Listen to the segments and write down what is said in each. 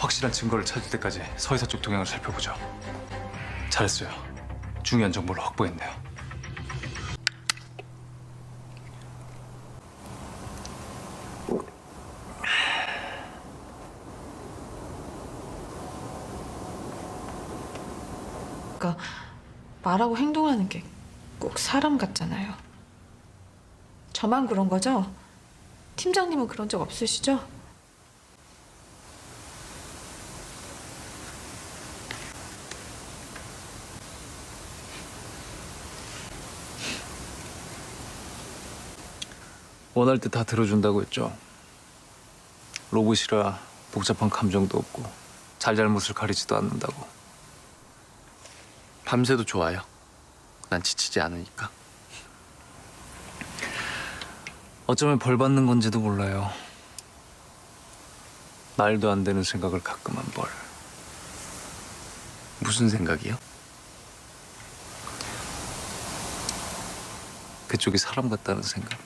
확실한 증거를 찾을 때까지 서해사 쪽 동향을 살펴보죠. 잘했어요. 중요한 정보를 확보했네요. 그러니까 말하고 행동하는 게 꼭 사람 같잖아요. 저만 그런 거죠? 팀장님은 그런 적 없으시죠? 원할 때 다 들어준다고 했죠. 로봇이라 복잡한 감정도 없고 잘잘못을 가리지도 않는다고. 밤새도 좋아요. 난 지치지 않으니까. 어쩌면 벌 받는 건지도 몰라요. 말도 안 되는 생각을 가끔 한 벌. 무슨 생각이요? 그쪽이 사람 같다는 생각.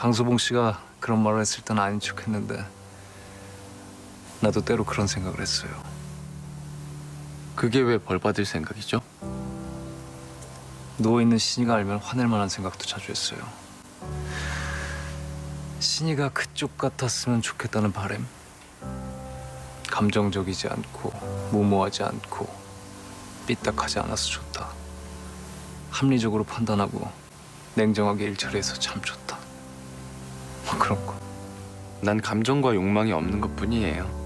강소봉 씨가 그런 말을 했을 땐 아닌 척했는데 나도 때로 그런 생각을 했어요. 그게 왜 벌 받을 생각이죠? 누워 있는 신이가 알면 화낼 만한 생각도 자주 했어요. 신이가 그쪽 같았으면 좋겠다는 바램. 감정적이지 않고 무모하지 않고 삐딱하지 않아서 좋다. 합리적으로 판단하고 냉정하게 일처리해서 참 좋다. 거. 난 감정과 욕망이 없는 것뿐이에요.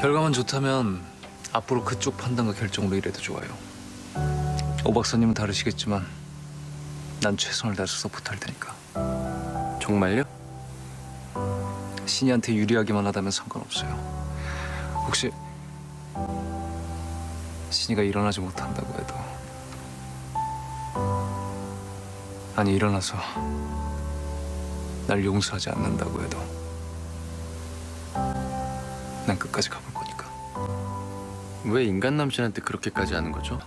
결과만 좋다면 앞으로 그쪽 판단과 결정으로 일해도 좋아요. 오 박사님은 다르시겠지만 난 최선을 다해서 서포트할 테니까. 정말요? 신이한테 유리하기만 하다면 상관없어요. 혹시 신이가 일어나지 못한다고 해도 아니 일어나서 날 용서하지 않는다고 해도 난 끝까지 가볼 거니까. 왜 인간 남친한테 그렇게까지 하는 거죠?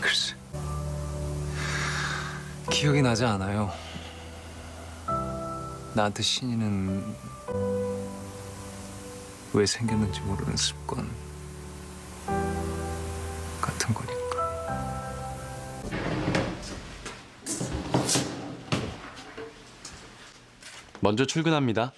글쎄 기억이 나지 않아요. 나한테 신이는 왜 생겼는지 모르는 습관 같은 거니까. 먼저 출근합니다.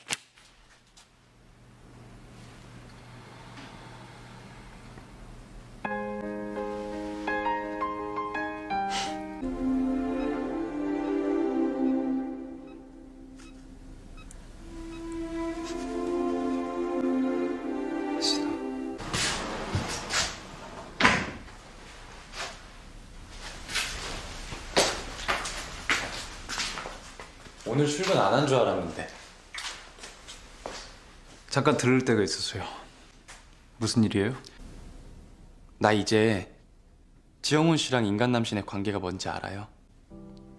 오늘 출근 안 한 줄 알았는데. 잠깐 들을 때가 있었어요. 무슨 일이에요? 나 이제 지영훈 씨랑 인간 남신의 관계가 뭔지 알아요.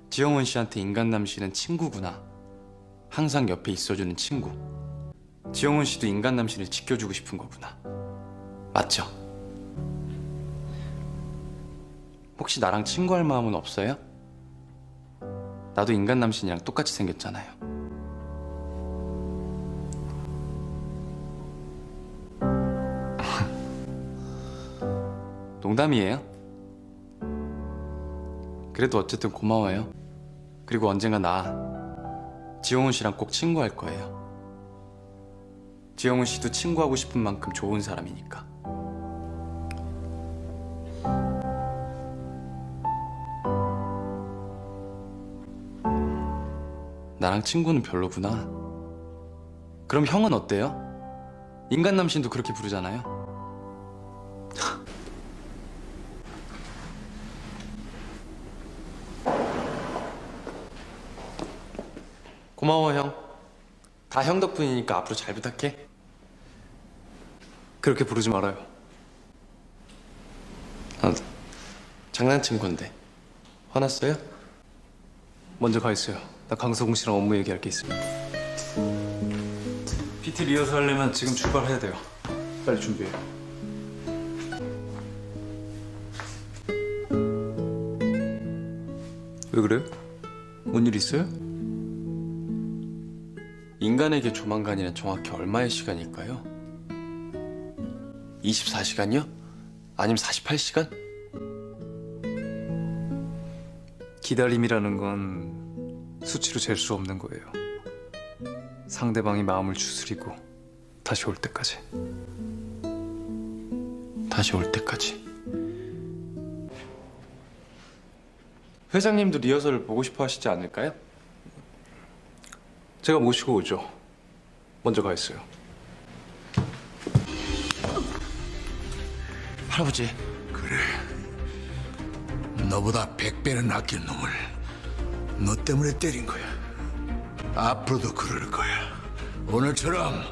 지영훈 씨한테 인간 남신은 친구구나. 항상 옆에 있어주는 친구. 지영훈 씨도 인간 남신을 지켜주고 싶은 거구나. 맞죠? 혹시 나랑 친구할 마음은 없어요? 나도 인간 남신이랑 똑같이 생겼잖아요. 농담이에요. 그래도 어쨌든 고마워요. 그리고 언젠가 나 지영훈 씨랑 꼭 친구할 거예요. 지영훈 씨도 친구하고 싶은 만큼 좋은 사람이니까. 나랑 친구는 별로구나. 그럼 형은 어때요? 인간 남신도 그렇게 부르잖아요. 고마워 형. 다 형 덕분이니까 앞으로 잘 부탁해. 그렇게 부르지 말아요. 아, 장난친 건데. 화났어요? 먼저 가 있어요. 나 강서공 씨랑 업무 얘기할 게 있습니다. PT 리허설 하려면 지금 출발해야 돼요. 빨리 준비해. 왜 그래요? 뭔 일 있어요? 인간에게 조만간이란 정확히 얼마의 시간일까요? 24시간이요? 아니면 48시간? 기다림이라는 건 수치로 잴 수 없는 거예요. 상대방이 마음을 추스리고 다시 올 때까지. 다시 올 때까지. 회장님도 리허설을 보고 싶어 하시지 않을까요? 제가 모시고 오죠. 먼저 가 있어요. 할아버지, 너보다 백 배는 아낀 놈을 너 때문에 때린 거야. 앞으로도 그럴 거야. 오늘처럼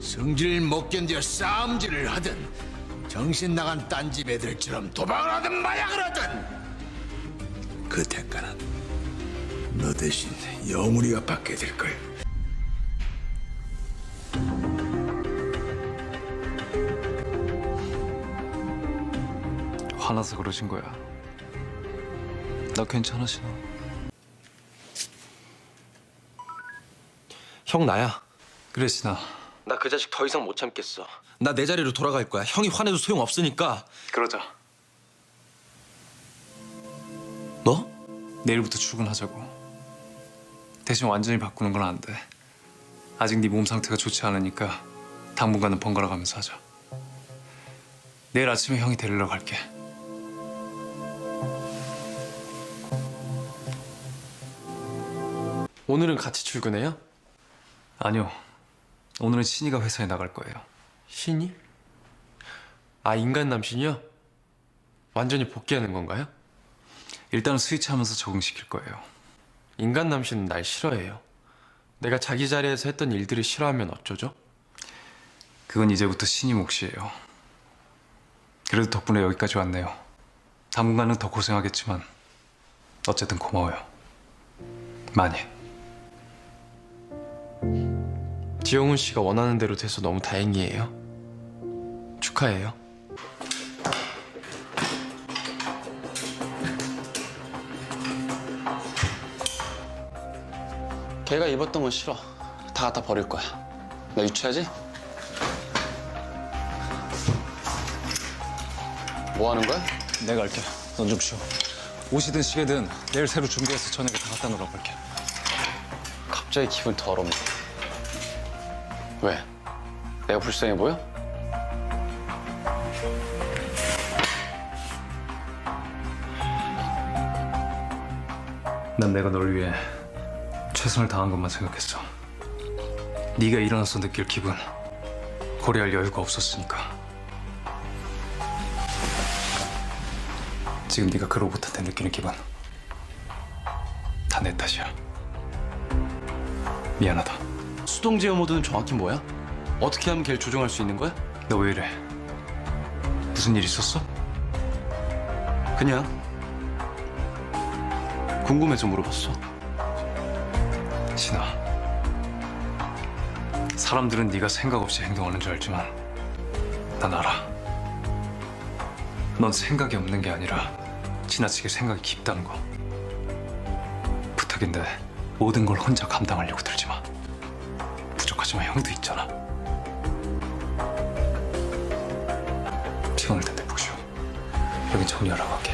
성질 못 견뎌 싸움질을 하든 정신 나간 딴집 애들처럼 도박을 하든 마약을 하든 그 대가는 너 대신 영훈이가 받게 될 거야. 화나서 그러신 거야. 나 신아. 형 나야. 그래, 신아. 나 그 자식 더 이상 못 참겠어. 나 내 자리로 돌아갈 거야. 형이 화내도 소용 없으니까. 그러자. 너? 내일부터 출근하자고. 대신 완전히 바꾸는 건 안 돼. 아직 네 몸 상태가 좋지 않으니까 당분간은 번갈아 가면서 하자. 내일 아침에 형이 데리러 갈게. 오늘은 같이 출근해요? 아니요. 오늘은 신이가 회사에 나갈 거예요. 신이? 아, 인간 남신이요? 완전히 복귀하는 건가요? 일단은 스위치하면서 적응시킬 거예요. 인간 남신은 날 싫어해요. 내가 자기 자리에서 했던 일들을 싫어하면 어쩌죠? 그건 이제부터 신이 몫이에요. 그래도 덕분에 여기까지 왔네요. 당분간은 더 고생하겠지만 어쨌든 고마워요. 많이. 지영훈 씨가 원하는 대로 돼서 너무 다행이에요. 축하해요. 걔가 입었던 건 싫어. 다 갖다 버릴 거야. 나 유치하지? 뭐 하는 거야? 내가 할게. 넌 좀 쉬어. 옷이든 시계든 내일 새로 준비해서 저녁에 다 갖다 놓으라고 할게. 갑자기 기분 더럽네. 왜? 내가 불쌍해 보여? 난 내가 널 위해 최선을 다한 것만 생각했어. 네가 일어나서 느낄 기분 고려할 여유가 없었으니까. 지금 네가 그 로봇한테 느끼는 기분 다 내 탓이야. 미안하다. 수동 제어 모드는 정확히 뭐야? 어떻게 하면 걔를 조종할 수 있는 거야? 너 왜 이래? 무슨 일 있었어? 그냥 궁금해서 물어봤어. 신아. 사람들은 네가 생각 없이 행동하는 줄 알지만 난 알아. 넌 생각이 없는 게 아니라 지나치게 생각이 깊다는 거. 부탁인데 모든 걸 혼자 감당하려고 들지 마. 부족하지만 형도 있잖아. 피곤할 텐데 푹 쉬어. 여긴 정리하러 갈게.